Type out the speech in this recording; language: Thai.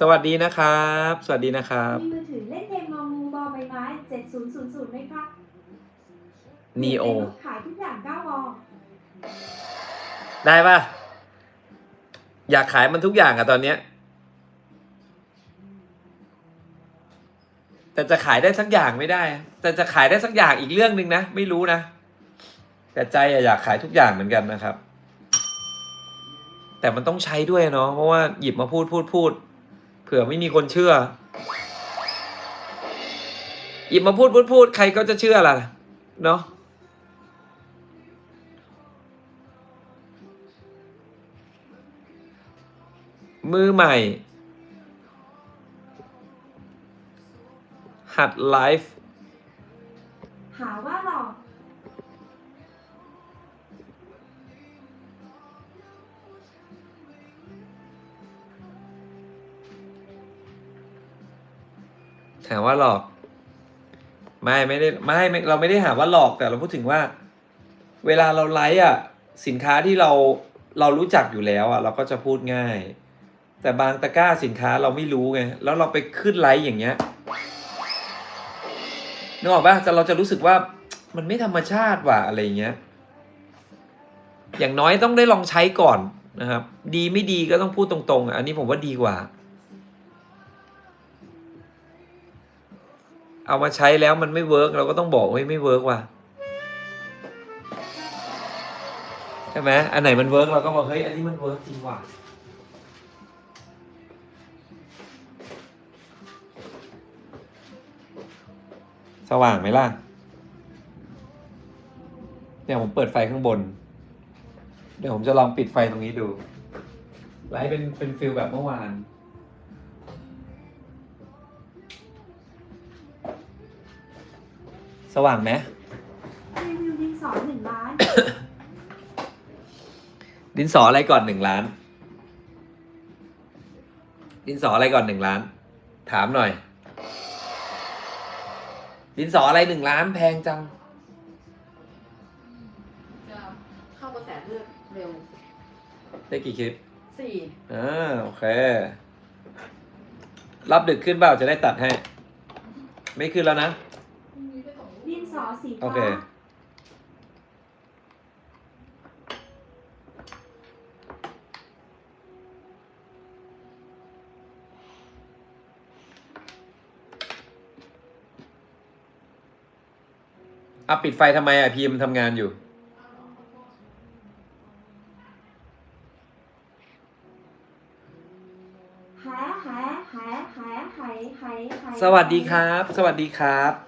สวัสดีนะครับ สวัสดีนะครับ มีมือถือเล่นเกมงองูบอใบไม้7000ไหมครับ Neo ขายทุกอย่าง9บอได้ปะอยากขายมันทุกอย่างอะตอนเนี้ย แต่จะขายได้สักอย่างไม่ได้ แต่จะขายได้สักอย่างอีกเรื่องหนึ่งนะ ไม่รู้นะ แต่ใจอยากขายทุกอย่างเหมือนกันนะครับ แต่มันต้องใช้ด้วยเนาะเพราะว่าหยิบมาพูดพูดพูดเผื่อไม่มีคนเชื่อ หยิบมาพูดพูดพูดใครก็จะเชื่อล่ะ เนาะมือใหม่ หัดไลฟ์หาว่าหลอกถามว่าหลอก ไม่ไม่ได้ไม่ไม่เราไม่ได้หาว่าหลอกแต่เราพูดถึงว่า เวลาเราไลฟ์อะ สินค้าที่เราเรารู้จักอยู่แล้วอะ เราก็จะพูดง่าย แต่บางตะกร้าสินค้าเราไม่รู้ไงแล้วเราไปขึ้นไลฟ์อย่างเงี้ย นึกออกปะแต่เราจะรู้สึกว่ามันไม่ธรรมชาติว่ะอะไรเงี้ย อย่างน้อยต้องได้ลองใช้ก่อนนะครับ ดีไม่ดีก็ต้องพูดตรงๆ อันนี้ผมว่าดีกว่า เอามาใช้แล้วมันไม่เวิร์กเราก็ต้องบอกเฮ้ยไม่เวิร์กว่ะใช่ไหมอันไหนมันเวิร์กเราก็บอกเฮ้ยอันนี้มันเวิร์กจริงว่ะ สว่างไหมล่ะ เนี่ยผมเปิดไฟข้างบน เดี๋ยวผมจะลองปิดไฟตรงนี้ดู ไลท์เป็นเป็นฟิลแบบเมื่อวาน สว่างไหมรีวิวดินสอหนึ่งล้าน ดินสออะไรก่อนหนึ่งล้าน ดินสออะไรก่อนหนึ่งล้าน ถามหน่อย ดินสออะไรหนึ่งล้านแพงจัง จะเข้ากระแสเลือดเร็วได้กี่คลิปสี่อ่าโอเค รับดึกขึ้นเปล่าจะได้ตัดให้ ไม่ขึ้นแล้วนะ ดินสอสีโอฟ้า อะปิดไฟทำไมอะพีมทำงานอยู่ สวัสดีครับ สวัสดีครับ